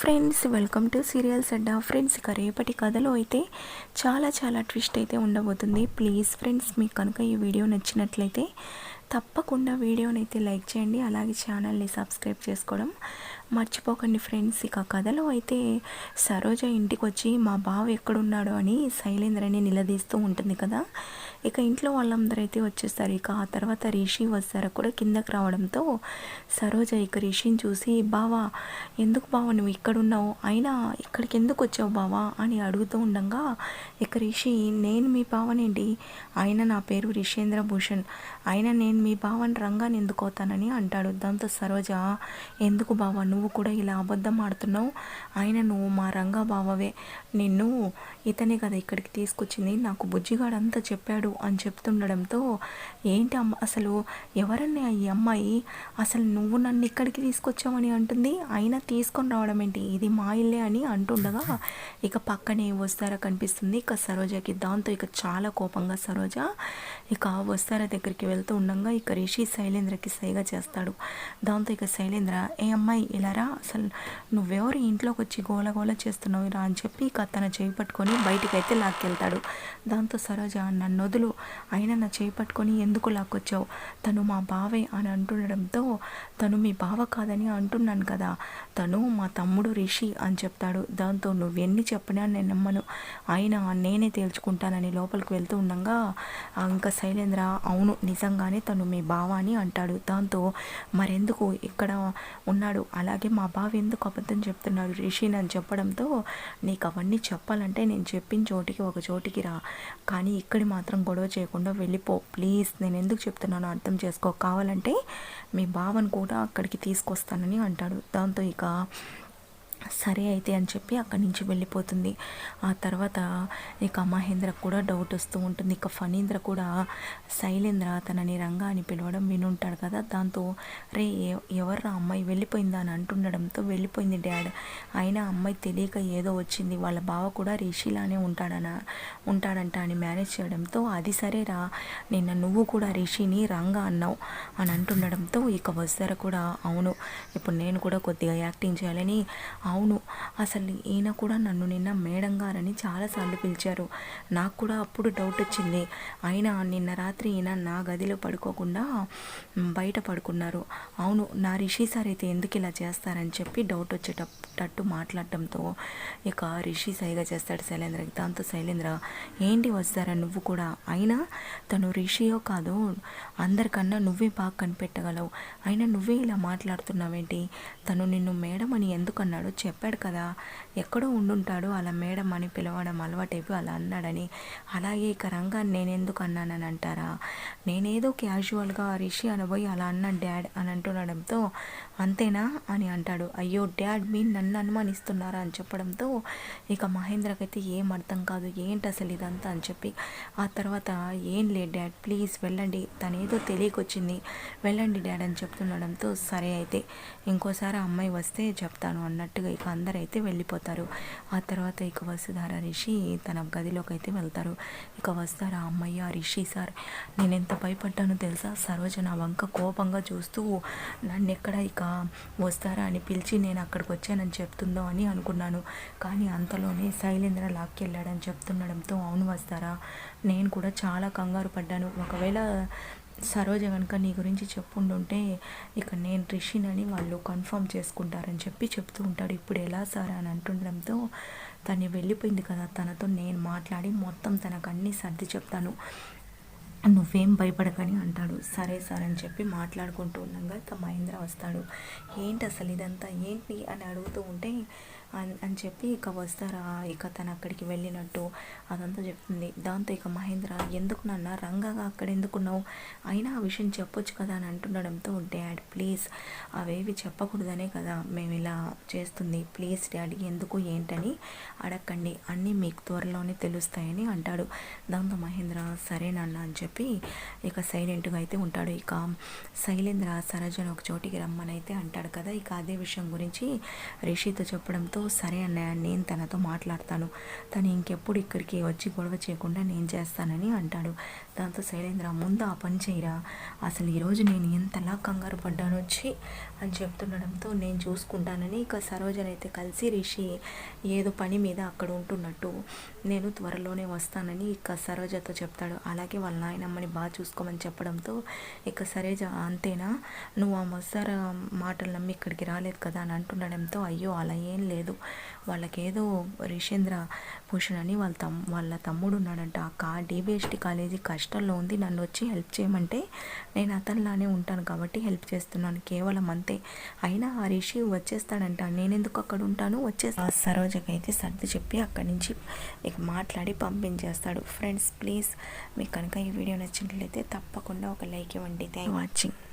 Friends welcome to serials Adda friends ఇక రేపటి కథలో అయితే చాలా చాలా ట్విస్ట్ అయితే ఉండబోతుంది. ప్లీజ్ ఫ్రెండ్స్ మీకు కనుక ఈ వీడియో నచ్చినట్లయితే తప్పకుండా వీడియోని అయితే లైక్ చేయండి. అలాగే ఛానల్ని సబ్స్క్రైబ్ చేసుకోవడం మర్చిపోకండి ఫ్రెండ్స్. ఇక కథలో అయితే సరోజ ఇంటికి వచ్చి మా బావ ఎక్కడున్నాడు? అని శైలేంద్రని నిలదీస్తూ ఉంటుంది కదా. ఇక ఇంట్లో వాళ్ళందరూ అయితే వచ్చేస్తారు. ఇక ఆ తర్వాత రిషి వస్తారు. కూడా కిందకి రావడంతో సరోజ ఇక రిషిని చూసి బావా ఎందుకు బావా నువ్వు ఇక్కడున్నావు? అయినా ఇక్కడికి ఎందుకు వచ్చావు బావా? అని అడుగుతూ ఉండగా ఇక రిషి నేను మీ బావనేంటి? ఆయన నా పేరు రిషేంద్ర భూషణ్ అయినా నేను మీ బావని రంగాన్ని ఎందుకు అవుతానని అంటాడు. దాంతో సరోజ ఎందుకు బావా? నువ్వు నువ్వు కూడా ఇలా అబద్ధం ఆడుతున్నావు. ఆయన నువ్వు మా రంగా బావవే. నిన్ను ఇతనే కదా ఇక్కడికి తీసుకొచ్చింది. నాకు బుజ్జిగాడంతా చెప్పాడు అని చెప్తుండడంతో ఏంటి అమ్మ అసలు ఎవరన్నా ఈ అమ్మాయి? అసలు నువ్వు నన్ను ఇక్కడికి తీసుకొచ్చావని అంటుంది. అయినా తీసుకొని రావడం ఏంటి? ఇది మా ఇల్లే అని అంటుండగా ఇక పక్కనే వస్తారా కనిపిస్తుంది. ఇక సరోజకి దాంతో ఇక చాలా కోపంగా సరోజ ఇక వస్తారా దగ్గరికి వెళ్తూ ఉండగా ఇక రిషి శైలేంద్రకి సైగా చేస్తాడు. దాంతో ఇక శైలేంద్ర ఏ అమ్మాయి ఇలా చూసారా? అసలు నువ్వెవరు ఇంట్లోకి వచ్చి గోల గోల చేస్తున్నావు రా అని చెప్పి ఇక తన చేయి పట్టుకొని బయటికి అయితే లాక్కెళ్తాడు. దాంతో సరోజ నన్ను వదులు. అయినా నా చేయి పట్టుకొని ఎందుకు లాక్కొచ్చావు? తను మా బావే అని అంటుండడంతో తను మీ బావ కాదని అంటున్నాను కదా. తను మా తమ్ముడు రిషి అని చెప్తాడు. దాంతో నువ్వెన్ని చెప్పినా నేను నమ్మను. అయినా నేనే తేల్చుకుంటానని లోపలికి వెళ్తూ ఉండగా ఇంకా శైలేంద్ర అవును నిజంగానే తను మీ బావ అని అంటాడు. దాంతో మరెందుకు? ఇక్కడ ఉన్నాడు. అలా అలాగే మా బావ ఎందుకు అబద్ధం చెప్తున్నాడు రిషిని అని చెప్పడంతో నీకు అవన్నీ చెప్పాలంటే నేను చెప్పిన చోటికి ఒక చోటికి రా. కానీ ఇక్కడి మాత్రం గొడవ చేయకుండా వెళ్ళిపో. ప్లీజ్ నేను ఎందుకు చెప్తున్నానో అర్థం చేసుకో. కావాలంటే మీ బావను కూడా అక్కడికి తీసుకొస్తానని అంటాడు. దాంతో ఇక సరే అయితే అని చెప్పి అక్కడి నుంచి వెళ్ళిపోతుంది. ఆ తర్వాత ఇక మహేంద్రకు కూడా డౌట్ వస్తూ ఉంటుంది. ఇక ఫణీంద్ర కూడా శైలేంద్ర తనని రంగా అని పిలవడం వినుంటాడు కదా. దాంతో రే ఎవర్రా అమ్మాయి వెళ్ళిపోయిందా? అని అంటుండడంతో వెళ్ళిపోయింది డాడ్. అయినా అమ్మాయి తెలియక ఏదో వచ్చింది. వాళ్ళ బావ కూడా రిషిలానే ఉంటాడన ఉంటాడంట అని మేనేజ్ చేయడంతో అది సరేరా. నిన్న నువ్వు కూడా రిషిని రంగా అన్నావు. అని అంటుండడంతో ఇక వస్తారా కూడా అవును. ఇప్పుడు నేను కూడా కొద్దిగా యాక్టింగ్ చేయాలని అవును అసలు ఈయన కూడా నన్ను నిన్న మేడం గారని చాలాసార్లు పిలిచారు. నాకు కూడా అప్పుడు డౌట్ వచ్చింది. అయినా నిన్న రాత్రి ఈయన నా గదిలో పడుకోకుండా బయట పడుకున్నారు. అవును నా రిషి సార్ అయితే ఎందుకు ఇలా చేస్తారని చెప్పి డౌట్ వచ్చేటట్టు మాట్లాడటంతో ఇక రిషి సైగా చేస్తాడు శైలేంద్రకి దాంతో శైలేంద్ర ఏంటి వస్తారా నువ్వు కూడా? అయినా తను రిషియో కాదు అందరికన్నా నువ్వే బాగా కనిపెట్టగలవు. అయినా నువ్వే ఇలా మాట్లాడుతున్నావేంటి? తను నిన్ను మేడం అని ఎందుకన్నాడో చెప్పాడు కదా. ఎక్కడో ఉండుంటాడు అలా మేడం అని పిలవడం అలవాటైపోయి అలా అన్నాడని. అలాగే ఇక రంగాన్ని నేనెందుకు అన్నానని అంటారా? నేనేదో క్యాజువల్గా రిషి అనబోయి అలా అన్నాను డాడ్ అని అంటుండడంతో అంతేనా? అని అంటాడు. అయ్యో డాడ్ మీ నన్ను అనుమానిస్తున్నారా? అని చెప్పడంతో ఇక మహేంద్రకైతే ఏం అర్థం కాదు ఏంటి అసలు ఇదంతా? అని చెప్పి ఆ తర్వాత ఏం లేదు డాడ్ ప్లీజ్ వెళ్ళండి తనేదో తెలియకొచ్చింది వెళ్ళండి డాడ్ అని చెప్తుండడంతో సరే అయితే ఇంకోసారి అమ్మాయి వస్తే చెప్తాను అన్నట్టుగా ఇక అందరూ అయితే వెళ్ళిపోతారు. ఆ తర్వాత ఇక వసుధార రిషి తన గదిలోకి అయితే వెళ్తారు. ఇక వస్తారా అమ్మయ్య రిషి సార్ నేను ఎంత భయపడ్డానో తెలుసా? సరోజ నా వంక కోపంగా చూస్తూ నన్ను ఎక్కడ ఇక వస్తారా అని పిలిచి నేను అక్కడికి వచ్చానని చెప్తుందో అని అనుకున్నాను. కానీ అంతలోనే శైలేంద్ర లాక్కెళ్ళాడని చెప్తుండడంతో అవును వస్తారా నేను కూడా చాలా కంగారు పడ్డాను. ఒకవేళ సరోజ కనుక నీ గురించి చెప్పుండుంటే ఇక నేను రిషినని వాళ్ళు కన్ఫర్మ్ చేసుకుంటారని చెప్పి చెప్తూ ఉంటాడు. ఇప్పుడు ఎలా సార్ అని అంటుండడంతో తను వెళ్ళిపోయింది కదా తనతో నేను మాట్లాడి మొత్తం తనకు అన్నీ సర్ది చెప్తాను. నువ్వేం భయపడకని అంటాడు. సరే సార్ అని చెప్పి మాట్లాడుకుంటూ ఉండగా ఇక మహేంద్ర వస్తాడు. ఏంటి అసలు ఇదంతా? ఏంటి? అని అడుగుతూ ఉంటే అని చెప్పి ఇక వస్తారా? ఇక తను అక్కడికి వెళ్ళినట్టు అదంతా చెప్తుంది. దాంతో ఇక మహేంద్ర ఎందుకు నాన్న? రంగగా అక్కడ ఎందుకున్నావు అయినా ఆ విషయం చెప్పొచ్చు కదా అని అంటుండడంతో డాడ్ ప్లీజ్. అవేవి చెప్పకూడదనే కదా మేము ఇలా చేస్తుంది. ప్లీజ్ డాడీ ఎందుకు ఏంటని అడగండి అన్నీ మీకు త్వరలోనే తెలుస్తాయని అంటాడు. దాంతో మహేంద్ర సరే నాన్న అని చెప్పి ఇక సైలెంట్గా అయితే ఉంటాడు. ఇక శైలేంద్ర సరజన ఒక చోటికి రమ్మని అయితే అంటాడు కదా. ఇక అదే విషయం గురించి రిషితో చెప్పడంతో సరే అన్నయ్య నేను తనతో మాట్లాడతాను. తను ఇంకెప్పుడు ఇక్కడికి వచ్చి గొడవ చేయకుండా నేను చేస్తానని అంటాడు. దాంతో శైలేంద్ర ముందు ఆ పని చేయరా. అసలు ఈరోజు నేను ఎంతలా కంగారు పడ్డాను వచ్చి అని చెప్తుండడంతో నేను చూసుకుంటానని ఇక సరోజన అయితే కలిసి రిషి ఏదో పని మీద అక్కడ ఉంటున్నట్టు. నేను త్వరలోనే వస్తానని ఇక సరోజతో చెప్తాడు. అలాగే వాళ్ళ నాయనమ్మని బాగా చూసుకోమని చెప్పడంతో ఇక సరేజ అంతేనా? నువ్వు ఆ మస్తార మాటలు నమ్మి ఇక్కడికి రాలేదు కదా అని అంటుండడంతో అయ్యో అలా ఏం లేదు. వాళ్ళకేదో రిషేంద్ర భూషణ్ అని వాళ్ళ తమ్ వాళ్ళ తమ్ముడు ఉన్నాడంట కా డీబీఎస్టీ కాలేజీ కష్టంలో ఉంది. నన్ను వచ్చి హెల్ప్ చేయమంటే నేను అతనిలానే ఉంటాను కాబట్టి హెల్ప్ చేస్తున్నాను. కేవలం అంతే. అయినా ఆ రిషి వచ్చేస్తాడంట. నేనెందుకు అక్కడ ఉంటాను వచ్చే సరోజకైతే సర్ది చెప్పి అక్కడి నుంచి ఇక మాట్లాడి పంపించేస్తాడు. ఫ్రెండ్స్ ప్లీజ్ మీకు కనుక ఈ వీడియో నచ్చినట్లయితే తప్పకుండా ఒక లైక్ ఇవ్వండి. Thank watching.